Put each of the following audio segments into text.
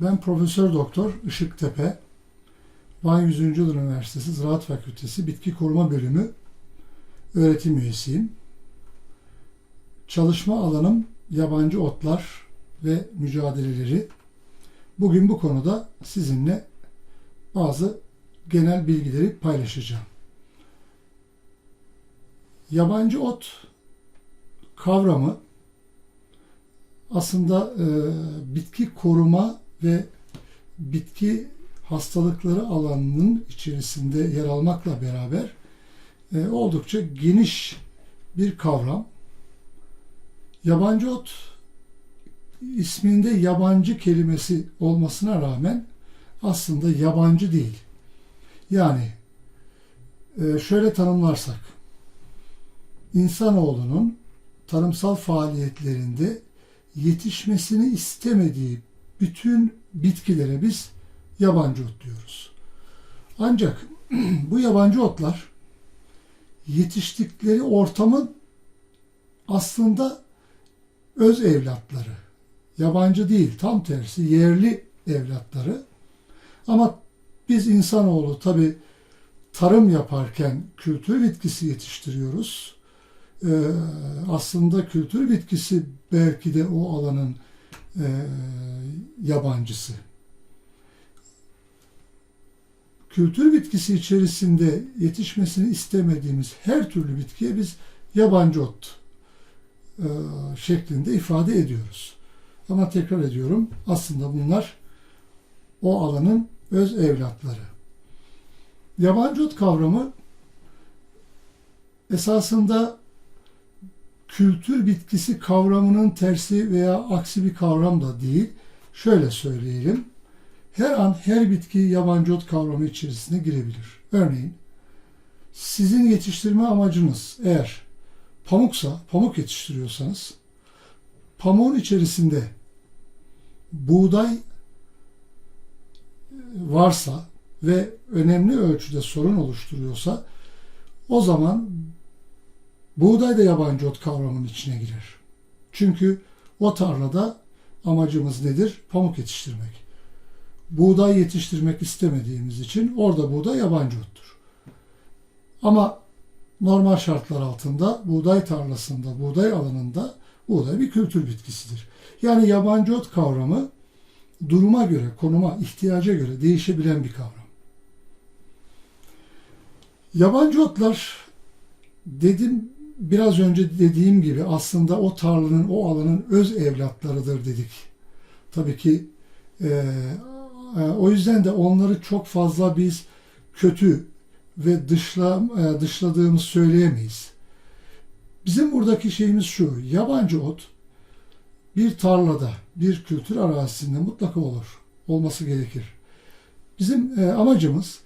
Ben Profesör Doktor Işık Tepe, Van 100. Yıl Üniversitesi Ziraat Fakültesi Bitki Koruma Bölümü öğretim üyesiyim. Çalışma alanım yabancı otlar ve mücadeleleri. Bugün bu konuda sizinle bazı genel bilgileri paylaşacağım. Yabancı ot kavramı aslında e, bitki koruma ve bitki hastalıkları alanının içerisinde yer almakla beraber e, oldukça geniş bir kavram. Yabancı ot isminde yabancı kelimesi olmasına rağmen aslında yabancı değil. Yani e, şöyle tanımlarsak insanoğlunun tarımsal faaliyetlerinde yetişmesini istemediği bütün bitkilere biz yabancı ot diyoruz. Ancak bu yabancı otlar yetiştikleri ortamın aslında öz evlatları. Yabancı değil, tam tersi yerli evlatları. Ama biz insanoğlu tabi tarım yaparken kültür bitkisi yetiştiriyoruz. Ee, aslında kültür bitkisi belki de o alanın e, yabancısı. Kültür bitkisi içerisinde yetişmesini istemediğimiz her türlü bitkiye biz yabancı ot e, şeklinde ifade ediyoruz. Ama tekrar ediyorum aslında bunlar o alanın öz evlatları. Yabancı ot kavramı esasında kültür bitkisi kavramının tersi veya aksi bir kavram da değil. Şöyle söyleyelim. Her an her bitki yabancı ot kavramı içerisine girebilir. Örneğin sizin yetiştirme amacınız eğer pamuksa, pamuk yetiştiriyorsanız pamuğun içerisinde buğday varsa ve önemli ölçüde sorun oluşturuyorsa o zaman buğday da yabancı ot kavramının içine girer. Çünkü o tarlada amacımız nedir? Pamuk yetiştirmek. Buğday yetiştirmek istemediğimiz için orada buğday yabancı ottur. Ama normal şartlar altında buğday tarlasında, buğday alanında buğday bir kültür bitkisidir. Yani yabancı ot kavramı duruma göre, konuma, ihtiyaca göre değişebilen bir kavram. Yabancı otlar dedim biraz önce dediğim gibi aslında o tarlanın, o alanın öz evlatlarıdır dedik. Tabii ki e, e, o yüzden de onları çok fazla biz kötü ve dışla, e, dışladığımız söyleyemeyiz. Bizim buradaki şeyimiz şu, yabancı ot bir tarlada, bir kültür arazisinde mutlaka olur. Olması gerekir. Bizim e, amacımız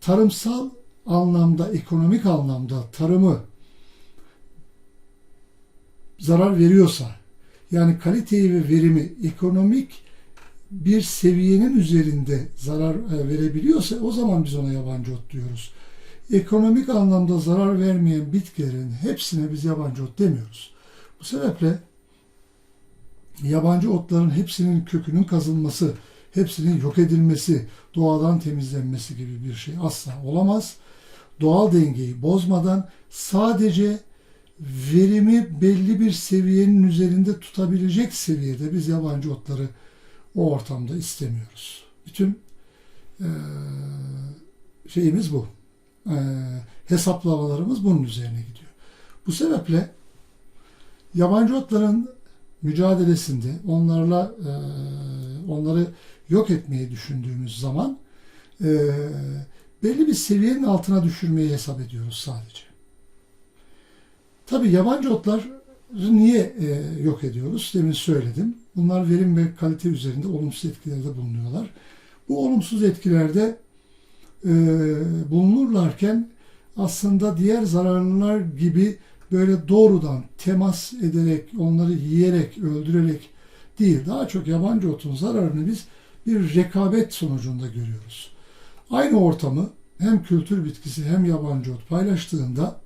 tarımsal anlamda, ekonomik anlamda tarımı zarar veriyorsa, yani kaliteyi ve verimi ekonomik bir seviyenin üzerinde zarar e, verebiliyorsa o zaman biz ona yabancı ot diyoruz. Ekonomik anlamda zarar vermeyen bitkilerin hepsine biz yabancı ot demiyoruz. Bu sebeple yabancı otların hepsinin kökünün kazılması, hepsinin yok edilmesi, doğadan temizlenmesi gibi bir şey asla olamaz. Doğal dengeyi bozmadan sadece verimi belli bir seviyenin üzerinde tutabilecek seviyede biz yabancı otları o ortamda istemiyoruz. Bütün e, şeyimiz bu. E, hesaplamalarımız bunun üzerine gidiyor. Bu sebeple yabancı otların mücadelesinde onlarla e, onları yok etmeyi düşündüğümüz zaman e, belli bir seviyenin altına düşürmeyi hesap ediyoruz sadece. Tabi yabancı otlar niye e, yok ediyoruz? Demin söyledim. Bunlar verim ve kalite üzerinde olumsuz etkilerde bulunuyorlar. Bu olumsuz etkilerde e, bulunurlarken aslında diğer zararlılar gibi böyle doğrudan temas ederek, onları yiyerek, öldürerek değil, daha çok yabancı otun zararını biz bir rekabet sonucunda görüyoruz. Aynı ortamı hem kültür bitkisi hem yabancı ot paylaştığında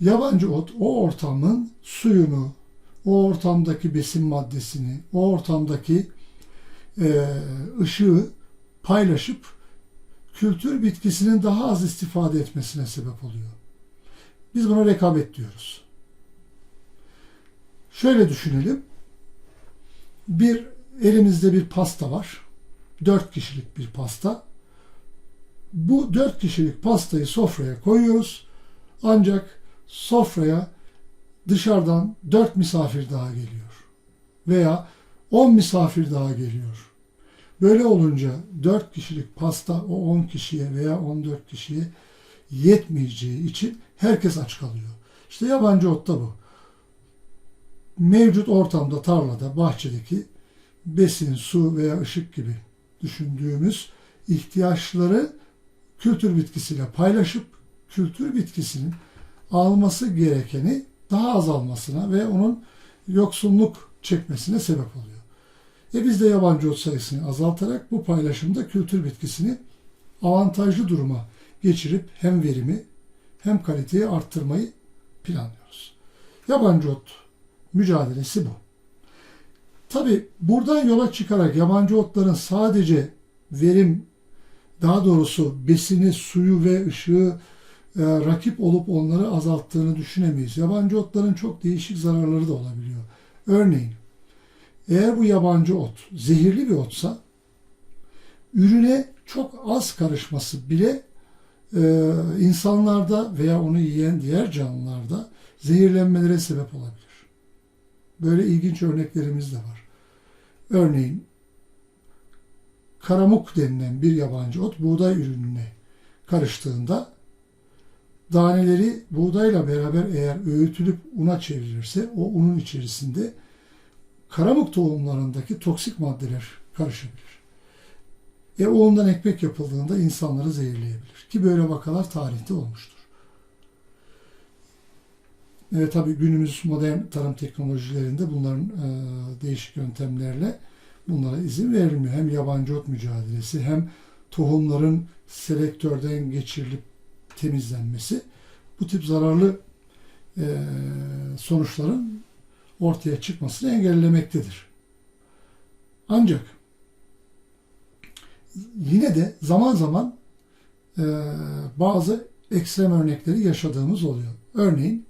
yabancı ot o ortamın suyunu, o ortamdaki besin maddesini, o ortamdaki e, ışığı paylaşıp kültür bitkisinin daha az istifade etmesine sebep oluyor. Biz buna rekabet diyoruz. Şöyle düşünelim. Bir elimizde bir pasta var. Dört kişilik bir pasta. Bu dört kişilik pastayı sofraya koyuyoruz. Ancak sofraya dışarıdan dört misafir daha geliyor. Veya on misafir daha geliyor. Böyle olunca dört kişilik pasta o on kişiye veya on dört kişiye yetmeyeceği için herkes aç kalıyor. İşte yabancı otta bu. Mevcut ortamda, tarlada, bahçedeki besin, su veya ışık gibi düşündüğümüz ihtiyaçları kültür bitkisiyle paylaşıp kültür bitkisinin alması gerekeni daha azalmasına ve onun yoksunluk çekmesine sebep oluyor. E biz de yabancı ot sayısını azaltarak bu paylaşımda kültür bitkisini avantajlı duruma geçirip hem verimi hem kaliteyi arttırmayı planlıyoruz. Yabancı ot mücadelesi bu. Tabi buradan yola çıkarak yabancı otların sadece verim, daha doğrusu besini, suyu ve ışığı e, rakip olup onları azalttığını düşünemeyiz. Yabancı otların çok değişik zararları da olabiliyor. Örneğin eğer bu yabancı ot zehirli bir otsa ürüne çok az karışması bile e, insanlarda veya onu yiyen diğer canlılarda zehirlenmelere sebep olabilir. Böyle ilginç örneklerimiz de var. Örneğin karamuk denilen bir yabancı ot buğday ürününe karıştığında daneleri buğdayla beraber eğer öğütülüp una çevrilirse o unun içerisinde karamuk tohumlarındaki toksik maddeler karışabilir. E o ondan ekmek yapıldığında insanları zehirleyebilir. Ki böyle vakalar tarihte olmuştur. E, tabii günümüz modern tarım teknolojilerinde bunların e, değişik yöntemlerle bunlara izin verilmiyor. Hem yabancı ot mücadelesi hem tohumların selektörden geçirilip temizlenmesi bu tip zararlı e, sonuçların ortaya çıkmasını engellemektedir. Ancak yine de zaman zaman e, bazı ekstrem örnekleri yaşadığımız oluyor. Örneğin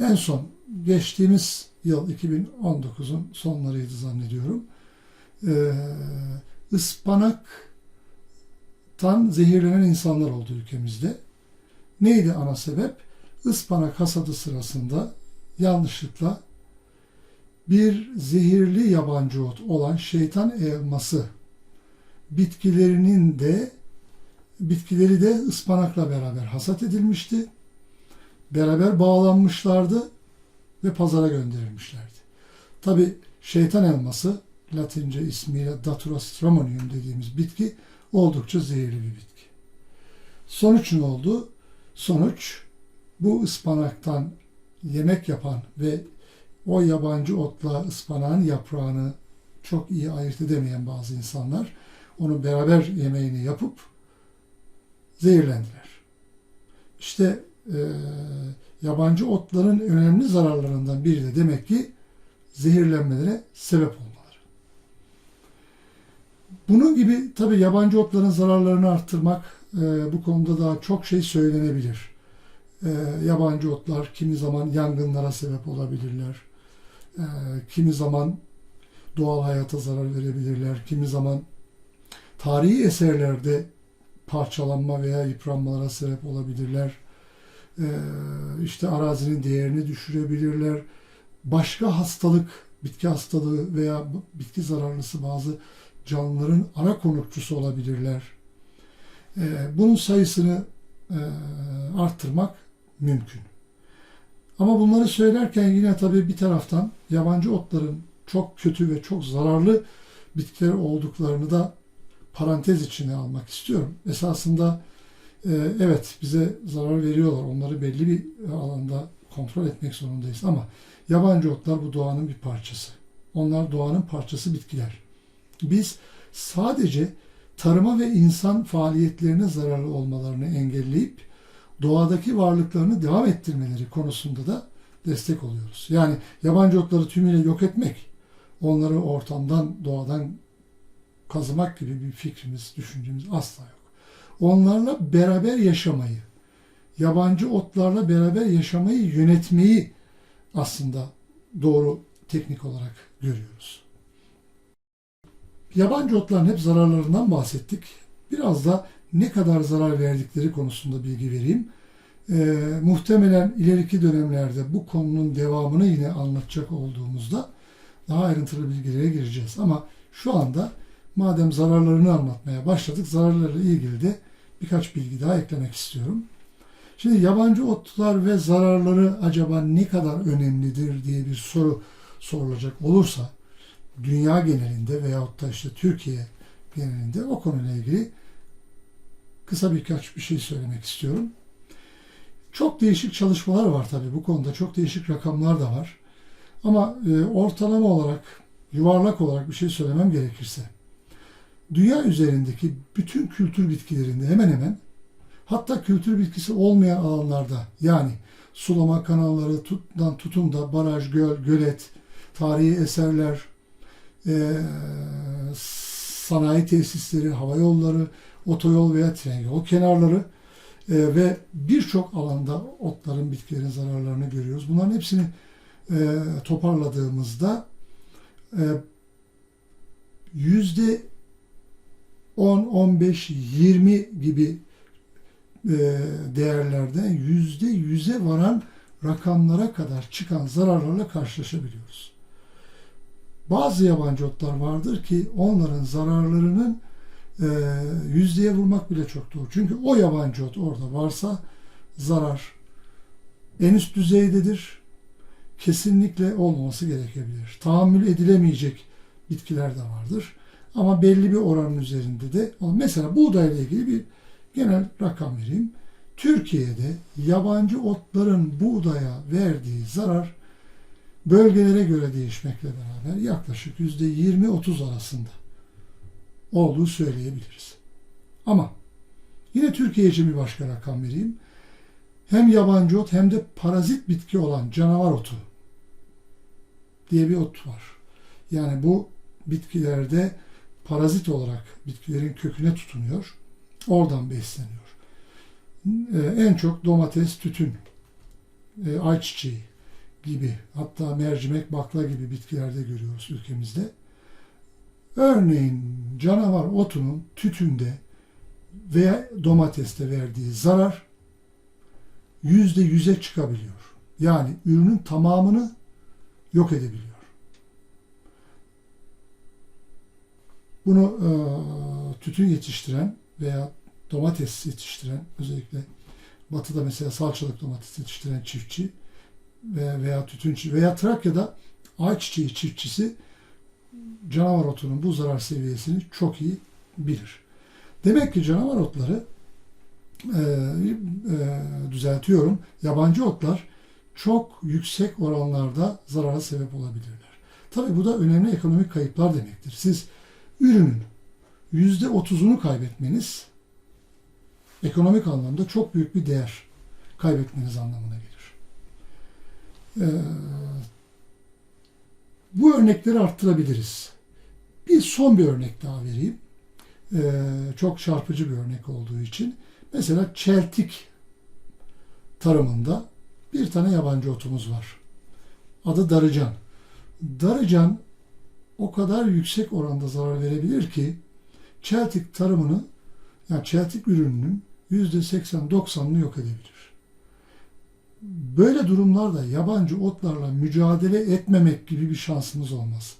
en son geçtiğimiz yıl 2019'un sonlarıydı zannediyorum. E, ıspanaktan zehirlenen insanlar oldu ülkemizde. Neydi ana sebep? Ispanak hasadı sırasında yanlışlıkla bir zehirli yabancı ot olan şeytan elması bitkilerinin de bitkileri de ıspanakla beraber hasat edilmişti. Beraber bağlanmışlardı ve pazara gönderilmişlerdi. Tabi şeytan elması Latince ismiyle Datura stramonium dediğimiz bitki oldukça zehirli bir bitki. Sonuç ne oldu? Sonuç bu ıspanaktan yemek yapan ve o yabancı otla ıspanağın yaprağını çok iyi ayırt edemeyen bazı insanlar onu beraber yemeğini yapıp zehirlendiler. İşte e, yabancı otların önemli zararlarından biri de demek ki zehirlenmelere sebep olmaları. Bunun gibi tabi yabancı otların zararlarını arttırmak e, bu konuda daha çok şey söylenebilir. E, yabancı otlar kimi zaman yangınlara sebep olabilirler. E, kimi zaman doğal hayata zarar verebilirler. Kimi zaman tarihi eserlerde parçalanma veya yıpranmalara sebep olabilirler. Ee, işte arazinin değerini düşürebilirler. Başka hastalık, bitki hastalığı veya bitki zararlısı bazı canlıların ana konukçusu olabilirler. Ee, bunun sayısını e, arttırmak mümkün. Ama bunları söylerken yine tabii bir taraftan yabancı otların çok kötü ve çok zararlı bitkiler olduklarını da parantez içine almak istiyorum. Esasında e, evet bize zarar veriyorlar. Onları belli bir alanda kontrol etmek zorundayız. Ama yabancı otlar bu doğanın bir parçası. Onlar doğanın parçası bitkiler. Biz sadece tarıma ve insan faaliyetlerine zararlı olmalarını engelleyip doğadaki varlıklarını devam ettirmeleri konusunda da destek oluyoruz. Yani yabancı otları tümüyle yok etmek, onları ortamdan, doğadan kazımak gibi bir fikrimiz, düşüncemiz asla yok. Onlarla beraber yaşamayı, yabancı otlarla beraber yaşamayı yönetmeyi aslında doğru teknik olarak görüyoruz. Yabancı otların hep zararlarından bahsettik. Biraz da ne kadar zarar verdikleri konusunda bilgi vereyim. Ee, muhtemelen ileriki dönemlerde bu konunun devamını yine anlatacak olduğumuzda daha ayrıntılı bilgilere gireceğiz. Ama şu anda madem zararlarını anlatmaya başladık, zararlarla ilgili de birkaç bilgi daha eklemek istiyorum. Şimdi yabancı otlar ve zararları acaba ne kadar önemlidir diye bir soru sorulacak olursa dünya genelinde veyahut da işte Türkiye genelinde o konuyla ilgili kısa birkaç bir şey söylemek istiyorum. Çok değişik çalışmalar var tabii bu konuda. Çok değişik rakamlar da var. Ama e, ortalama olarak, yuvarlak olarak bir şey söylemem gerekirse dünya üzerindeki bütün kültür bitkilerinde hemen hemen hatta kültür bitkisi olmayan alanlarda yani sulama kanalları tuttan tutun da baraj, göl, gölet, tarihi eserler, e, sanayi tesisleri, hava yolları, otoyol veya tren yol kenarları e, ve birçok alanda otların, bitkilerin zararlarını görüyoruz. Bunların hepsini e, toparladığımızda e, yüzde 10, 15, 20 gibi e, değerlerden yüzde yüze varan rakamlara kadar çıkan zararlarla karşılaşabiliyoruz. Bazı yabancı otlar vardır ki onların zararlarının e, yüzdeye vurmak bile çok doğru. Çünkü o yabancı ot orada varsa zarar en üst düzeydedir. Kesinlikle olmaması gerekebilir. Tahammül edilemeyecek bitkiler de vardır. Ama belli bir oranın üzerinde de mesela buğdayla ilgili bir genel rakam vereyim. Türkiye'de yabancı otların buğdaya verdiği zarar bölgelere göre değişmekle beraber yaklaşık %20-30 arasında olduğu söyleyebiliriz. Ama yine Türkiye için bir başka rakam vereyim. Hem yabancı ot hem de parazit bitki olan canavar otu diye bir ot var. Yani bu bitkilerde parazit olarak bitkilerin köküne tutunuyor. Oradan besleniyor. Ee, en çok domates, tütün, e, ayçiçeği gibi hatta mercimek, bakla gibi bitkilerde görüyoruz ülkemizde. Örneğin canavar otunun tütünde veya domateste verdiği zarar yüzde yüze çıkabiliyor. Yani ürünün tamamını yok edebiliyor. Bunu e, tütün yetiştiren veya domates yetiştiren özellikle batıda mesela salçalık domates yetiştiren çiftçi veya, veya tütünçü veya Trakya'da ayçiçeği çiftçisi canavar otunun bu zarar seviyesini çok iyi bilir. Demek ki canavar otları e, e, düzeltiyorum. Yabancı otlar çok yüksek oranlarda zarara sebep olabilirler. Tabi bu da önemli ekonomik kayıplar demektir. Siz ürünün yüzde otuzunu kaybetmeniz ekonomik anlamda çok büyük bir değer kaybetmeniz anlamına gelir. Ee, bu örnekleri arttırabiliriz. Bir son bir örnek daha vereyim. Ee, çok çarpıcı bir örnek olduğu için. Mesela çeltik tarımında bir tane yabancı otumuz var. Adı darıcan. Darıcan o kadar yüksek oranda zarar verebilir ki çeltik tarımını yani çeltik ürününün %80-90'ını yok edebilir. Böyle durumlarda yabancı otlarla mücadele etmemek gibi bir şansımız olmaz.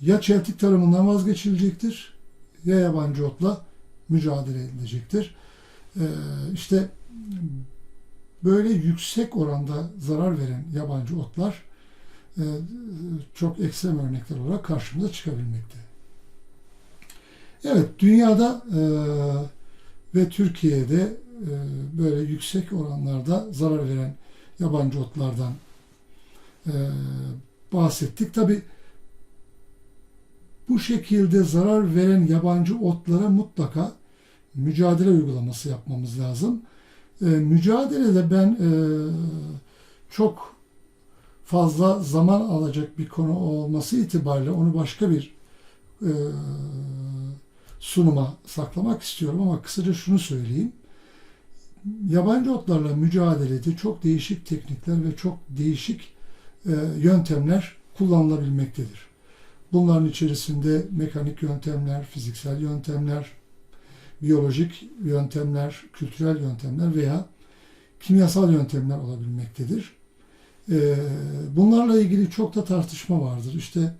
Ya çeltik tarımından vazgeçilecektir ya yabancı otla mücadele edilecektir. Ee, işte böyle yüksek oranda zarar veren yabancı otlar e, çok ekstrem örnekler olarak karşımıza çıkabilmekte. Evet, dünyada e, ve Türkiye'de böyle yüksek oranlarda zarar veren yabancı otlardan bahsettik. Tabi bu şekilde zarar veren yabancı otlara mutlaka mücadele uygulaması yapmamız lazım. Mücadelede ben çok fazla zaman alacak bir konu olması itibariyle onu başka bir e, sunuma saklamak istiyorum ama kısaca şunu söyleyeyim. Yabancı otlarla mücadelede çok değişik teknikler ve çok değişik e, yöntemler kullanılabilmektedir. Bunların içerisinde mekanik yöntemler, fiziksel yöntemler, biyolojik yöntemler, kültürel yöntemler veya kimyasal yöntemler olabilmektedir. Ee, Bunlarla ilgili çok da tartışma vardır. İşte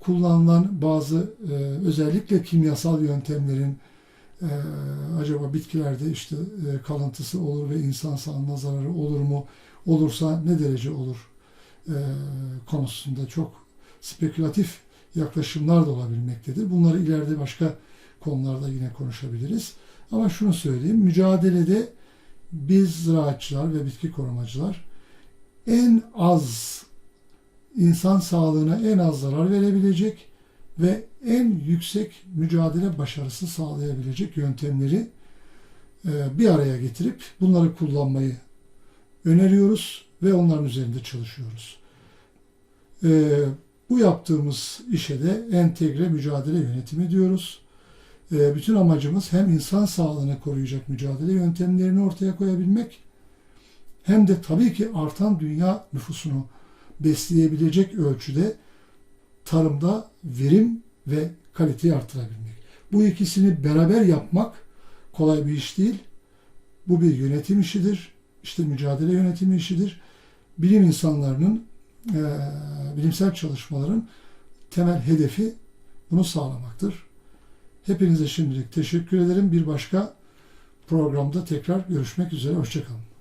kullanılan bazı e, özellikle kimyasal yöntemlerin e, acaba bitkilerde işte e, kalıntısı olur ve insan sağlığına zararı olur mu? Olursa ne derece olur? E, konusunda çok spekülatif yaklaşımlar da olabilmektedir. Bunları ileride başka konularda yine konuşabiliriz. Ama şunu söyleyeyim, mücadelede biz ziraatçılar ve bitki korumacılar en az insan sağlığına en az zarar verebilecek ve en yüksek mücadele başarısı sağlayabilecek yöntemleri e, bir araya getirip bunları kullanmayı öneriyoruz ve onların üzerinde çalışıyoruz. E, Bu yaptığımız işe de entegre mücadele yönetimi diyoruz. E, Bütün amacımız hem insan sağlığını koruyacak mücadele yöntemlerini ortaya koyabilmek hem de tabii ki artan dünya nüfusunu besleyebilecek ölçüde tarımda verim ve kaliteyi artırabilmek. Bu ikisini beraber yapmak kolay bir iş değil. Bu bir yönetim işidir. İşte mücadele yönetimi işidir. Bilim insanlarının, eee, bilimsel çalışmaların temel hedefi bunu sağlamaktır. Hepinize şimdilik teşekkür ederim. Bir başka programda tekrar görüşmek üzere. Hoşçakalın.